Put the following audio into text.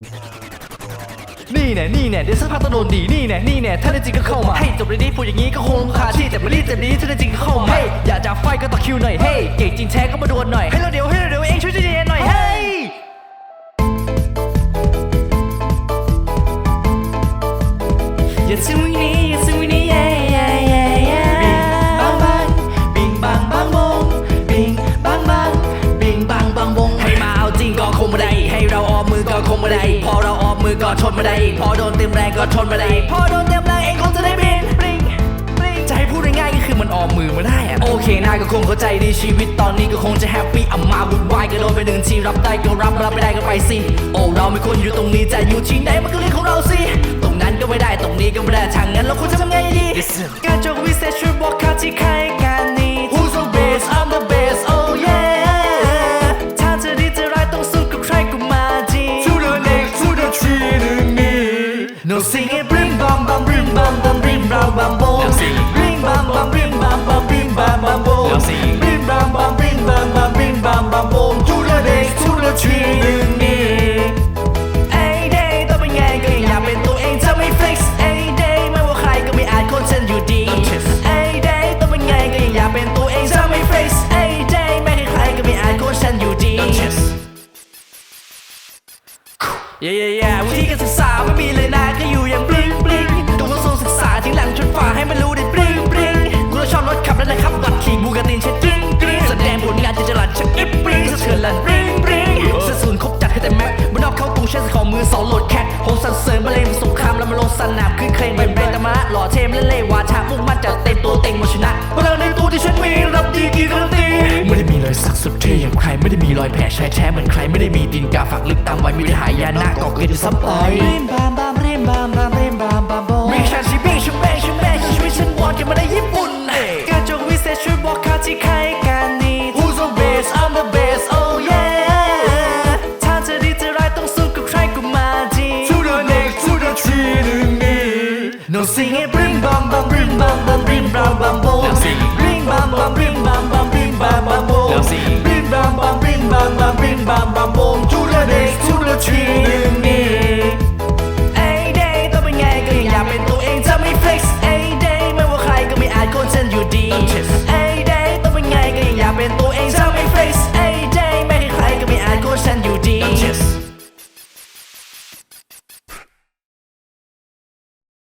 นี่แน่นี่แน่เดี๋ยวสักพักต้องโดนดีนี่แน่นี่แน่ถ้าได้จริงก็เข้ามาให้จบเลยดีพูดอย่างนี้ก็คงคาที่แต่ไม่รีบแต่นี้ถ้าได้จริงก็เข้ามาเฮ้ยอยากจะไฟก็ต่อคิวหน่อยเฮ้ยเก่งจริงแท้ก็มาดวลหน่อยให้เราเดี๋ยวให้เราเดี๋ยวเองช่วยใจเย็นหน่อยเฮ้ยอย่าซึงวินี้อย่าซึง มือก็คงไม่ได้พอเราออมมือก็ชนไม่ได้พอโดนเต็มแรงก็ชนไม่ได้พอโดนเต็มแรงเองคงจะได้บินบริงบริงจะให้พูดง่ายๆก็คือมันออมมือมาได้อะโอเคนายก็คงเข้าใจดีชีวิตตอนนี้ก็คงจะแฮปปี้อะมาวุ่นวายก็โดนไปหนึ่งทีรับได้ก็รับรับไม่ได้ก็ไปสิโอ้เราไม่ควรอยู่ตรงนี้จะอยู่ที่ไหนมันก็เรื่องของเราสิตรงนั้นก็ไม่ได้ตรงนี้ก็ไม่ได้ทางนั้นเราควรจะทำไงดี sing it bring bam bam bring bam bam bring bam bam boom Bring bam bam bring bam bam bring bam bam bo bim bam bam bim bam bam bim bam bam bo To the next to the tree หนึ่งนี้เอ้เดย์ต้องเป็นไงก็ยังอยากเป็นตัวเองถ้าไม่ flex เอเดย์ไม่ว่าใครก็ไม่อาจโค่นฉันอยู่ดีเอเดย์ต้องเป็นไงก็ยังอยากเป็นตัวเองถ้าไม่ flex เอเดย์ไม่ให้ใครก็ไม่อาจค่นฉันอยู่ดีเย่เย่เย่วิธีการศึกษาไม่มีเลยนะก็อยู่อย่างบลิงบลิ องโหลดแคทโหสันเสริมบาเลงสงครามแล้วมาลงสนามขึ้นเครงเป็นแบรนตมะหล่อเทมเล่เล่วาชามุ่งมั่นจะเต็มตัวเต็งมาชนะพลังในตัวที่ฉันมีรับดีกีการันตีไม่ได้มีเลยสักสุดเท่อย่างใครไม่ได้มีรอยแผลชายแท้เหมือนใครไม่ได้มีดินกาฝักลึกตามไว้ไม่ได้หายาหน้าก่อเกินซ้ำไปรีมบามบามรีมบามบามรีมบามบามโบมีชาชิบิชุบแบชุบแบชีวิตฉันวอนกันมาได้ญี่ปุ่นเกิดจงวิเศษช่วยบอก Now sing it bring bam bam bring bam bam bring bam bam boom. Now sing bring bam bam bring bam bam bring bam bam boom. Now sing bring bam bam bring bam bam bring bam bam boom. To the day to đừng tree. Hey day, tôi bên nghe cái nhà bên tôi anh chăm flex.